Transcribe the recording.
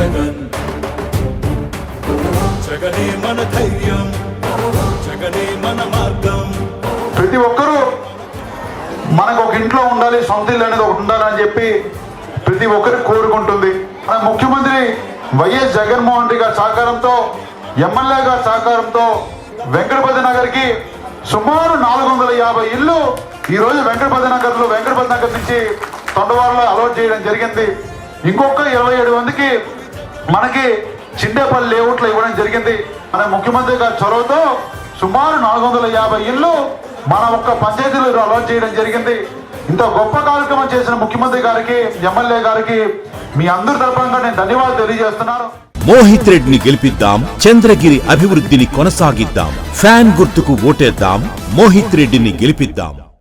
జగన్. జగనే మన ధైర్యం జగనే మన మార్గం. ప్రతి ఒక్కరూ మనకు ఒక ఇంట్లో ఉండాలి సొంత ఇల్లు అనేది ఒకటి ఉండాలని చెప్పి ప్రతి ఒక్కరు కోరుకుంటుంది. మన ముఖ్యమంత్రి వైఎస్ జగన్మోహన్ రెడ్డి గారి సహకారంతో ఎమ్మెల్యే గారి సహకారంతో వెంకటపతి నగర్కి సుమారు నాలుగు వందల యాభై ఇల్లు ఈరోజు వెంకటపతి నగర్లో వెంకటపతి నగర్ నుంచి తొండవారులో అలౌట్ చేయడం జరిగింది. ఇంకొక ఇరవై ఏడు మందికి మనకి చిండేపల్లి లేఅవుట్లో ఇవ్వడం జరిగింది. మన ముఖ్యమంత్రి గారి చొరవతో సుమారు నాలుగు వందల యాభై ఇళ్ళు మన ఒక్క పంచాయతీలో అలవాటు చేయడం జరిగింది. ఇంత గొప్ప కార్యక్రమం చేసిన ముఖ్యమంత్రి గారికి ఎమ్మెల్యే గారికి మీ అందరి తరపున నేను ధన్యవాదాలు తెలియజేస్తున్నాను. మోహిత్ రెడ్డిని గెలిపిద్దాం చంద్రగిరి అభివృద్ధిని కొనసాగిద్దాం ఫ్యాన్ గుర్తుకు ఓటేద్దాం మోహిత్ రెడ్డిని గెలిపిద్దాం.